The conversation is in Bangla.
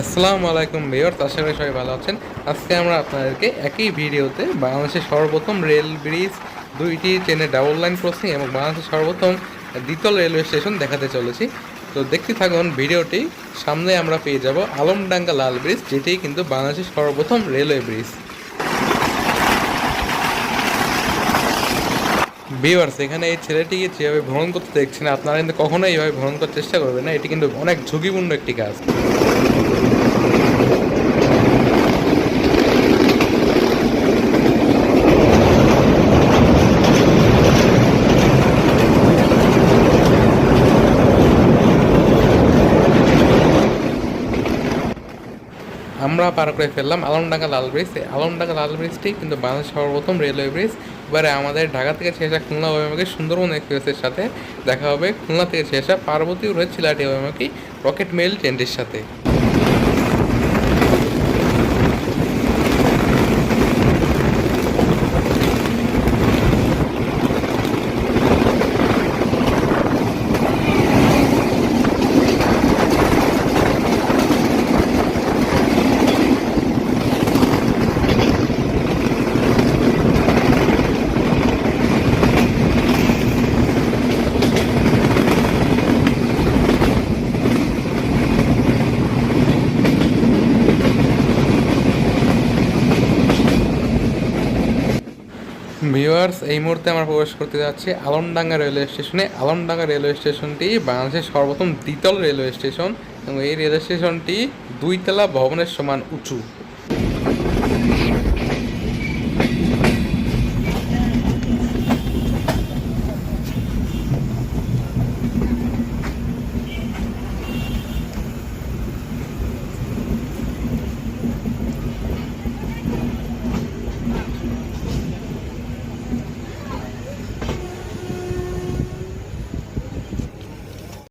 আসসালামু আলাইকুম মেয়র আশা করি সবাই ভালো আছেন। আজকে আমরা আপনাদেরকে একই ভিডিওতে বাংলাদেশের সর্বপ্রথম রেল ব্রিজ দুইটি ট্রেনের ডাবল লাইন ক্রসিং এবং বাংলাদেশের সর্বপ্রথম দ্বিতল রেলওয়ে স্টেশন দেখাতে চলেছি। তো দেখতে থাকুন, ভিডিওটি সামনে আমরা পেয়ে যাব আলমডাঙ্গা লাল ব্রিজ, যেটি কিন্তু বাংলাদেশের সর্বপ্রথম রেলওয়ে ব্রিজ। ভিউয়ার্স এখানে এই ছেলেটিকে যেভাবে ভ্রমণ করতে দেখছেন, আপনারা কিন্তু কখনোই এইভাবে ভ্রমণ করার চেষ্টা করবেন না। এটি কিন্তু অনেক ঝুঁকিপূর্ণ একটি কাজ। আমরা পার করে ফেললাম আলমডাঙ্গা লাল ব্রিজ। আলমডাঙ্গা লাল ব্রিজটি কিন্তু বাংলাদেশ সর্বপ্রথম রেলওয়ে ব্রিজ। এবারে আমাদের ঢাকা থেকে শেষা খুলনা অভিমুখী সুন্দরবন এক্সপ্রেসের সাথে দেখা হবে। খুলনা থেকে শেষা পার্বতী রয়েছে চিলাটি অভিমুখী রকেট মেল ট্রেনটির সাথে। ভিউয়ার্স, এই মুহূর্তে আমরা প্রবেশ করতে যাচ্ছি আলমডাঙ্গা রেলওয়ে স্টেশনে। আলমডাঙ্গা রেলওয়ে স্টেশনটি বাংলাদেশের সর্বপ্রথম দ্বিতল রেলওয়ে স্টেশন এবং এই রেলওয়ে স্টেশনটি দুইতলা ভবনের সমান উঁচু।